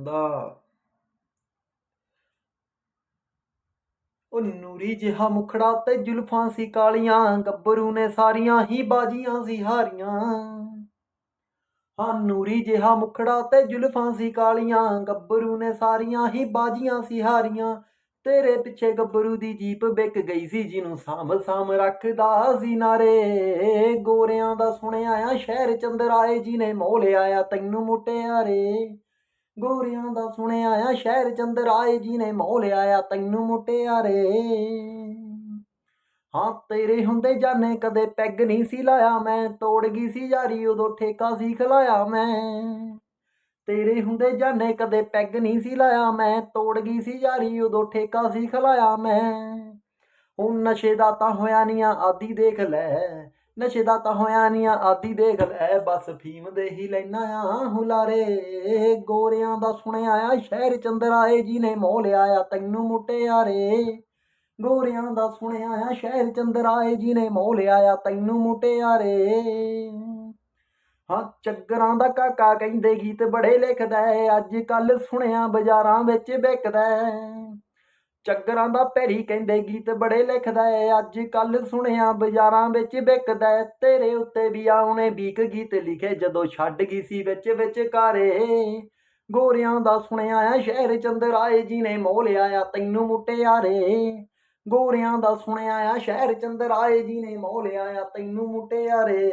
ਜਾਂਦਾ। ਉਹ ਨੂਰੀ ਜਿਹਾ ਮੁਖੜਾ ਤੇ ਜ਼ੁਲਫਾਂ ਸੀ ਕਾਲੀਆਂ, ਗੱਭਰੂ ਨੇ ਸਾਰੀਆਂ ਹੀ ਬਾਜੀਆਂ ਸੀ ਹਾਰੀਆਂ। ਹਾਂ, ਨੂਰੀ ਜਿਹਾ ਮੁਖੜਾ ਤੇ ਜ਼ੁਲਫਾਂ ਸੀ ਕਾਲੀਆਂ, ਗੱਭਰੂ ਨੇ ਸਾਰੀਆਂ ਹੀ ਬਾਜੀਆਂ ਸੀ ਹਾਰੀਆਂ। ਤੇਰੇ ਪਿੱਛੇ ਗੱਭਰੂ ਦੀ ਜੀਪ ਵਿਕ ਗਈ ਸੀ, ਜਿਹਨੂੰ ਸਾਂਭ ਸਾਂਭ ਰੱਖਦਾ ਸੀ ਨਾਰੇ। ਗੋਰਿਆਂ ਦਾ ਸੁਣਿਆ ਆ ਸ਼ਹਿਰ ਚੰਦਰਾਏ ਜੀ ਨੇ ਮੋਹ ਲਿਆਇਆ ਤੈਨੂੰ ਮੁਟਿਆਰੇ ਗੋਰਿਆਂ ਦਾ ਸੁਣਿਆ ਆ, ਸ਼ਹਿਰ ਚੰਦਰਾਏ ਜੀ ਨੇ ਮੋਹ ਲਿਆਇਆ ਤੈਨੂੰ ਮੁਟਿਆਰੇ ਹਾਂ, ਤੇਰੇ ਹੁੰਦੇ ਜਾਣੇ ਕਦੇ ਪੈਗ ਨਹੀਂ ਸੀ ਲਾਇਆ, ਮੈਂ ਤੋੜ ਗਈ ਸੀ ਯਾਰੀ, ਉਦੋਂ ਠੇਕਾ ਸੀ ਖਲਾਇਆ ਮੈਂ। ਤੇਰੇ ਹੁੰਦੇ ਜਾਣੇ ਕਦੇ ਪੈਗ ਨਹੀਂ ਸੀ ਲਾਇਆ, ਮੈਂ ਤੋੜ ਗਈ ਸੀ ਯਾਰੀ, ਉਦੋਂ ਠੇਕਾ ਸੀ ਖਲਾਇਆ ਮੈਂ। ਹੁਣ ਨਸ਼ੇ ਦਾ ਤਾਂ ਹੋਇਆ ਨਹੀਂ ਆ, ਆਦੀ ਦੇਖ ਲੈ। ਨਸ਼ੇ ਦਾ ਤਾਂ ਹੋਇਆ ਨਹੀਂ ਆ, ਆਦੀ ਦੇਖ ਲੈ, ਬਸ ਫੀਮ ਦੇ ਹੀ ਲੈਣਾ ਆ, ਹੁਲਾਰੇ। ਗੋਰਿਆਂ ਦਾ ਸੁਣਿਆ ਆ, ਸ਼ਹਿਰ ਚੰਦਰਾਏ ਜੀ ਨੇ ਮੋਹ ਲਿਆ ਆ, ਤੈਨੂੰ ਮੁਟਿਆਰੇ ਗੋਰਿਆਂ ਦਾ ਸੁਣਿਆ ਆ, ਸ਼ਹਿਰ ਚੰਦਰਾਏ ਜੀ ਨੇ ਮੋਹ ਲਿਆ ਆ, ਤੈਨੂੰ ਮੁਟਿਆਰੇ ਹਾਂ, ਚੱਗਰਾਂ ਦਾ ਕਾਕਾ ਕਹਿੰਦੇ ਗੀਤ ਬੜੇ ਲਿਖਦਾ ਏ, ਅੱਜ ਕੱਲ ਸੁਣਿਆ ਬਾਜ਼ਾਰਾਂ ਵਿੱਚ ਵਿਕਦਾ ਚੱਗਰਾਂ ਦਾ ਪੈਰੀ ਕਹਿੰਦੇ ਗੀਤ ਬੜੇ ਲਿਖਦਾ ਏ, ਅੱਜ ਕੱਲ ਸੁਣਿਆ ਬਾਜ਼ਾਰਾਂ ਵਿੱਚ ਵਿਕਦਾ ਏ। ਤੇਰੇ ਉੱਤੇ ਵੀ ਆਉਣੇ ਵੀਕ ਗੀਤ ਲਿਖੇ, ਜਦੋਂ ਛੱਡ ਗਈ ਸੀ ਵਿੱਚ ਵਿੱਚ ਕਾਰੇ ਗੋਰਿਆਂ ਦਾ ਸੁਣਿਆ ਆ ਸ਼ਹਿਰ ਚੰਦਰਾਏ ਜੀ ਨੇ ਮੋਹ ਲਿਆ ਆ ਤੈਨੂੰ ਮੁਟਿਆਰੇ ਗੋਰਿਆਂ ਦਾ ਸੁਣਿਆ ਆ ਸ਼ਹਿਰ ਚੰਦਰਾਏ ਜੀ ਨੇ ਮੋਹ ਲਿਆ ਆ ਤੈਨੂੰ ਮੁਟਿਆਰੇ